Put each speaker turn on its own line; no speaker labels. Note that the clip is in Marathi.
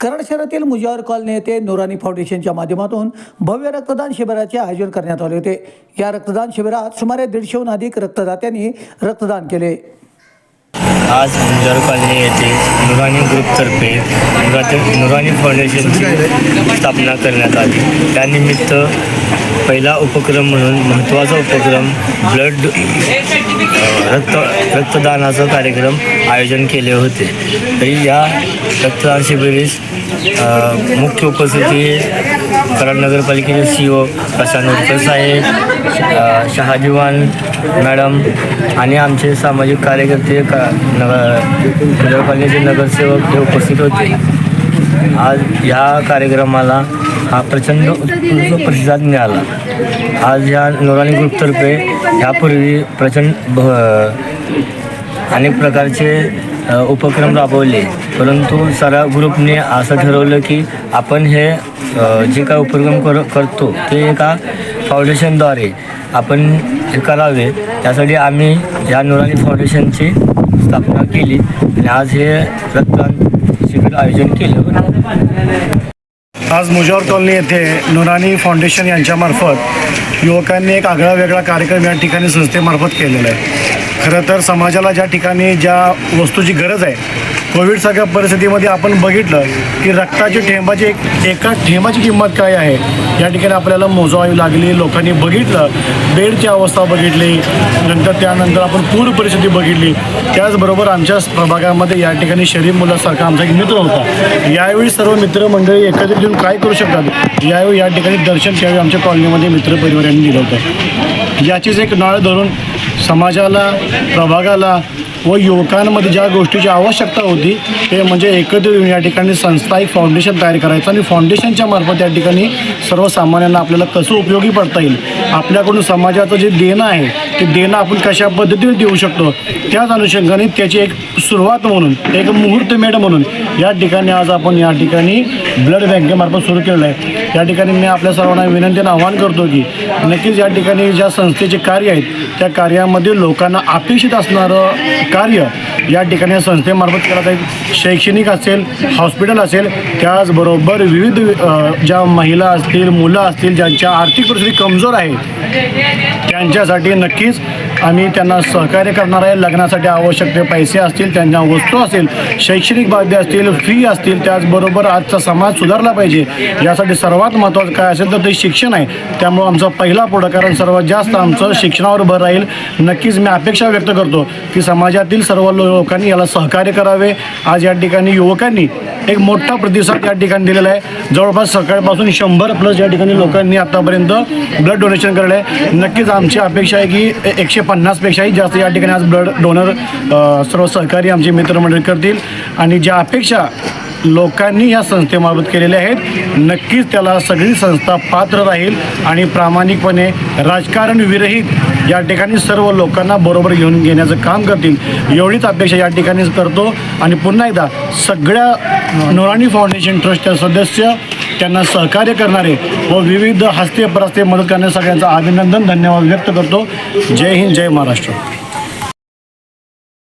कराड शहरातील मुजावर कॉलनी येथे नुरानी फाउंडेशनच्या माध्यमातून भव्य रक्तदान शिबिराचे आयोजन करण्यात आले होते. या रक्तदान शिबिरात सुमारे दीडशेहून अधिक रक्तदात्यांनी रक्तदान केले.
आज मुंजार कॉलनी येथे नुरानी ग्रुपतर्फे नुरानी नुरानी फाउंडेशनची स्थापना करण्यात आली. त्यानिमित्त पहिला उपक्रम म्हणून महत्त्वाचा उपक्रम ब्लड रक्त रक्तदानाचा कार्यक्रम आयोजन केले होते. तरी या रक्तदान शिबिरीस मुख्य उपस्थिती कराड नगरपालिकेचे सी ओ प्रशांत साहेब शहाजीवान मॅडम आणि आमचे सामाजिक कार्यकर्ते का नगर नगरपालिकेचे नगरसेवक हे उपस्थित होते. आज ह्या कार्यक्रमाला हा प्रचंड उत्कृष्ट प्रतिसाद मिळाला. आज ह्या नोरानी ग्रुपतर्फे ह्यापूर्वी प्रचंड भ अनेक प्रकारचे उपक्रम राबवले. परंतु सरा ग्रुपने असं ठरवलं की आपण हे जे काय उपक्रम कर करतो ते एका फाउंडेशनद्वारे आपण हे करावे. त्यासाठी आम्ही या नुरानी फाउंडेशनची स्थापना केली आणि आज हे रक्तदान शिबिर आयोजन केलं.
आज मुजावर कॉलनी येथे नुरानी फाउंडेशन यांच्यामार्फत युवकांनी एक आगळा वेगळा कार्यक्रम या ठिकाणी संस्थेमार्फत केलेला आहे. खरं तर समाजाला ज्या ठिकाणी ज्या वस्तूची गरज आहे कोविडसारख्या परिस्थितीमध्ये आपण बघितलं की रक्ताची ठेंबाची एक एका ठेंबाची किंमत काय आहे? या ठिकाणी आपल्याला मोजावी लागली लोकांनी बघितलं बेडची अवस्था बघितली नंतर त्यानंतर आपण पूर परिस्थिती बघितली. त्याचबरोबर आमच्या प्रभागामध्ये या ठिकाणी शरीफ मुलासारखा आमचा एक मित्र होता. यावेळी सर्व मित्रमंडळी एकत्रित येऊन काय करू शकतात? यावेळी या ठिकाणी दर्शन त्यावेळी आमच्या कॉलनीमध्ये मित्र परिवारांनी दिलं होतं. याचीच एक नाळ धरून समाजाला प्रभागाला व युवकांमध्ये ज्या गोष्टीची आवश्यकता होती ते म्हणजे एकत्र येऊन या ठिकाणी संस्था एक फाउंडेशन तयार करायचं आणि फाउंडेशनच्या मार्फत या ठिकाणी सर्वसामान्यांना आपल्याला कसं उपयोगी पडता येईल? आपल्याकडून समाजाचं जे देणं आहे ते देणं आपण कशा पद्धतीने देऊ शकतो? त्याच अनुषंगाने त्याची एक सुरुवात म्हणून एक मुहूर्त मेड म्हणून या ठिकाणी आज आपण या ठिकाणी ब्लड बँकेमार्फत सुरू केलेलं आहे. या ठिकाणी मी आपल्या सर्वांना विनंतीनं आवाहन करतो की नक्कीच या ठिकाणी ज्या संस्थेचे कार्य आहेत त्या कार्यामध्ये लोकांना अपेक्षित असणारं कार्य या ठिकाणी या संस्थेमार्फत केलं जाईल. शैक्षणिक असेल हॉस्पिटल असेल त्याचबरोबर विविध ज्या महिला असतील मुलं असतील ज्यांच्या आर्थिक परिस्थिती कमजोर आहे त्यांच्यासाठी नक्कीच Luis आम्ही त्यांना सहकार्य करणार आहे लग्नासाठी आवश्यक ते पैसे असतील त्यांच्या वस्तू असतील शैक्षणिक बाध्य असतील फी असतील त्याचबरोबर आजचा समाज सुधारला पाहिजे. यासाठी सर्वात महत्त्वाचं काय असेल तर ते शिक्षण आहे. त्यामुळं आमचा पहिला पुढाकार सर्वात जास्त आमचं शिक्षणावर भर राहील. नक्कीच मी अपेक्षा व्यक्त करतो की समाजातील सर्व लोकांनी याला सहकार्य करावे. आज या ठिकाणी युवकांनी एक मोठा प्रतिसाद या ठिकाणी दिलेला आहे. जवळपास सकाळपासून शंभर प्लस या ठिकाणी लोकांनी आतापर्यंत ब्लड डोनेशन केलेलं आहे. नक्कीच आमची अपेक्षा आहे की एकशे पन्नासपेक्षाही जास्त या ठिकाणी आज ब्लड डोनर सर्व सहकारी आमचे मित्रमंडळी करतील. आणि ज्या अपेक्षा लोकांनी या संस्थेमार्फत केलेल्या आहेत नक्कीच त्याला सगळी संस्था पात्र राहील आणि प्रामाणिकपणे राजकारण विरहित या ठिकाणी सर्व लोकांना बरोबर घेऊन घेण्याचं काम करतील. एवढीच अपेक्षा या ठिकाणीच करतो. आणि पुन्हा एकदा सगळ्या नोराणी फाउंडेशन ट्रस्टच्या सदस्य त्यांना सहकार्य करणारे व विविध हस्ते परस्ते मदत करणाऱ्या सगळ्यांचं अभिनंदन धन्यवाद व्यक्त करतो. जय हिंद जय महाराष्ट्र.